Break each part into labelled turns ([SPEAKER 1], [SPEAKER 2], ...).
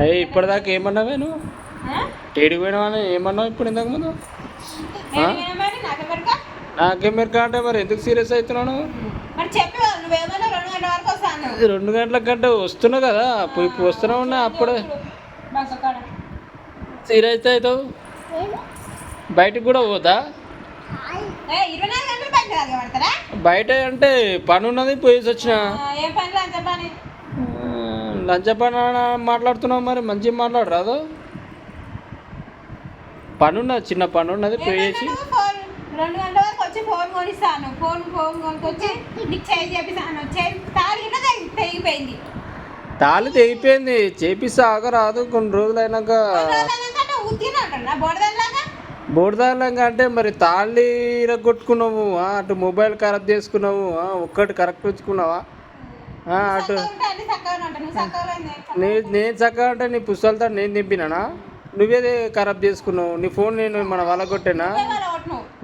[SPEAKER 1] అయ్యి ఇప్పటిదాకా ఏమన్నావే నువ్వు? ఏడికి పోయినావని ఏమన్నావు ఇప్పుడు ఇంతకు ముందు?
[SPEAKER 2] నాకు ఎవరికా?
[SPEAKER 1] నాకేం మీరు అంటే మరి ఎందుకు సీరియస్ అవుతున్నాను
[SPEAKER 2] రెండు గంటల
[SPEAKER 1] కంటే వస్తున్నావు కదా ఇప్పుడు ఇప్పుడు వస్తూనే ఉన్నా అప్పుడే. సీరియస్ అవుతావు? బయటికి కూడా పోతా?
[SPEAKER 2] బయట
[SPEAKER 1] అంటే పని ఉన్నది పోయేసి వచ్చిన. లంచ పని మాట్లాడుతున్నావు మరి? మంచిగా మాట్లాడరాదు. పని ఉన్నది చిన్న పని ఉన్నది పోయేసి
[SPEAKER 2] ఏమన్నా నువ్వు ఫోన్ రెండు గంటల వరకు వచ్చి ఫోన్ కొనిస్తాను. ఫోన్ ఫోన్ కొనుక్కొచ్చి నీకు చేయి చేపిస్తాను. చేయి తాగిన తెగిపోయింది.
[SPEAKER 1] తాళి తెగిపోయింది. చేపిస్తా ఆగరాదు. కొన్ని రోజులు అయినాక బోర్దాలంగా అంటే మరి తాళి కొట్టుకున్నావు అటు మొబైల్ ఖరాబ్ చేసుకున్నావు. ఒక్కటి కరెక్ట్ ఉంచుకున్నావా అటు నేను చక్కగా అంటే నీ పుస్తకాలతో నేను దింపినానా నువ్వేదే ఖరాబ్ చేసుకున్నావు. నీ ఫోన్ నేను మన వాళ్ళ కొట్టేనా?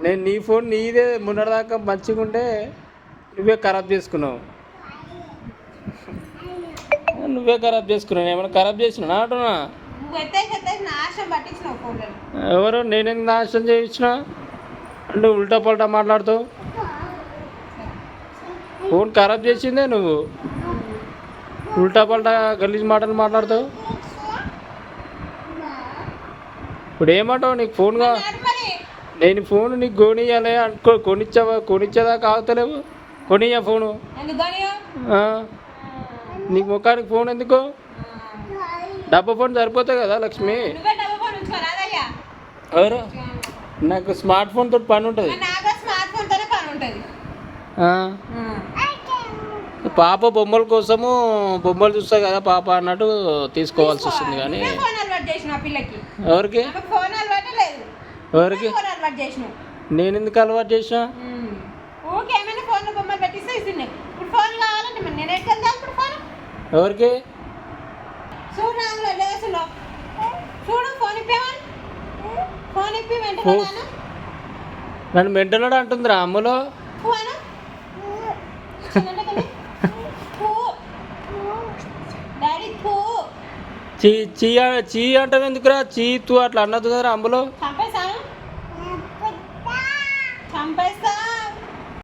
[SPEAKER 1] నేను నీ ఫోన్ నీదే మొన్నటిదాకా మంచిగా ఉంటే నువ్వే ఖరాబ్ చేసుకున్నావు. నువ్వే ఖరాబ్ చేసుకున్నావు. ఏమైనా ఖరాబ్ చేసినా అంటున్నా? ఎవరు? నేనేం నాశనం చేయించిన? అంటే ఉల్టా పల్టా మాట్లాడుతావు? ఫోన్ ఖరాబ్ చేసిందే నువ్వు. ఉల్టా పల్టా గలీజ్ మాటలు మాట్లాడతావు? ఇప్పుడు ఏమంటావు నీకు ఫోన్గా నేను ఫోన్ నీకు కొనియాలి అనుకో కొనిచ్చావా? కొనిచ్చేదాకా ఆగుతలేవు? కొనియా ఫోను నీకు ముఖానికి ఫోన్ ఎందుకు? డబ్బా ఫోన్ సరిపోతాయి కదా లక్ష్మి? ఎవరు? నాకు స్మార్ట్ ఫోన్ తోటి పని ఉంటుంది. పాప బొమ్మల కోసము బొమ్మలు చూస్తా కదా పాప అన్నట్టు తీసుకోవాల్సి వస్తుంది కానీ ఎవరికి? ఎవరికి? నేను ఎందుకు అలవాటు చేసిన?
[SPEAKER 2] ఊకే ఏమైనా ఫోన్లో బొమ్మలు పెట్టిస్తే
[SPEAKER 1] చీ చీ చీ అంటావు ఎందుకురా? చీ తూ అట్లా అన్నది కదరా అంబులో
[SPEAKER 2] చంపేసా